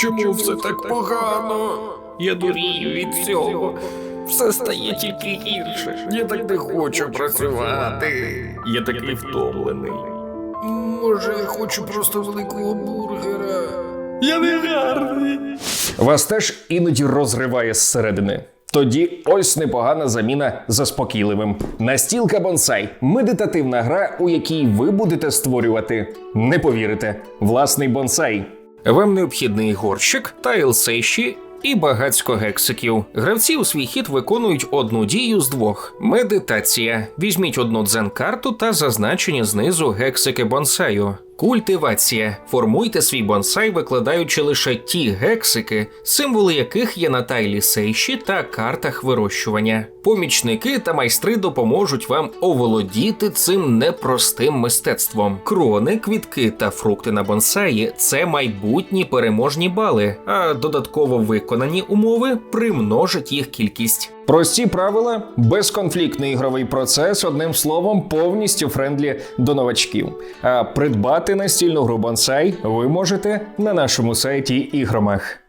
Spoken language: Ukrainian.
Чому все так погано? Я дурію від цього. Все стає тільки гірше. Я так не хочу працювати. Я такий втомлений. Може, я хочу просто великого бургера. Я не гарний. Вас теж іноді розриває зсередини. Тоді ось непогана заміна заспокійливим. Настілка бонсай медитативна гра, у якій ви будете створювати, не повірите, власний бонсай. Вам необхідний горщик, тайл сеші і багацько гексиків. Гравці у свій хід виконують одну дію з двох: медитація. Візьміть одну дзен-карту та зазначені знизу гексики бонсаю. Культивація. Формуйте свій бонсай, викладаючи лише ті гексики, символи яких є на тайлі сейші та картах вирощування. Помічники та майстри допоможуть вам оволодіти цим непростим мистецтвом. Крони, квітки та фрукти на бонсаї це майбутні переможні бали, а додатково виконані умови примножать їх кількість. Прості правила, безконфліктний ігровий процес, одним словом, повністю френдлі до новачків. А придбати настільну гру бонсай ви можете на нашому сайті ігромах.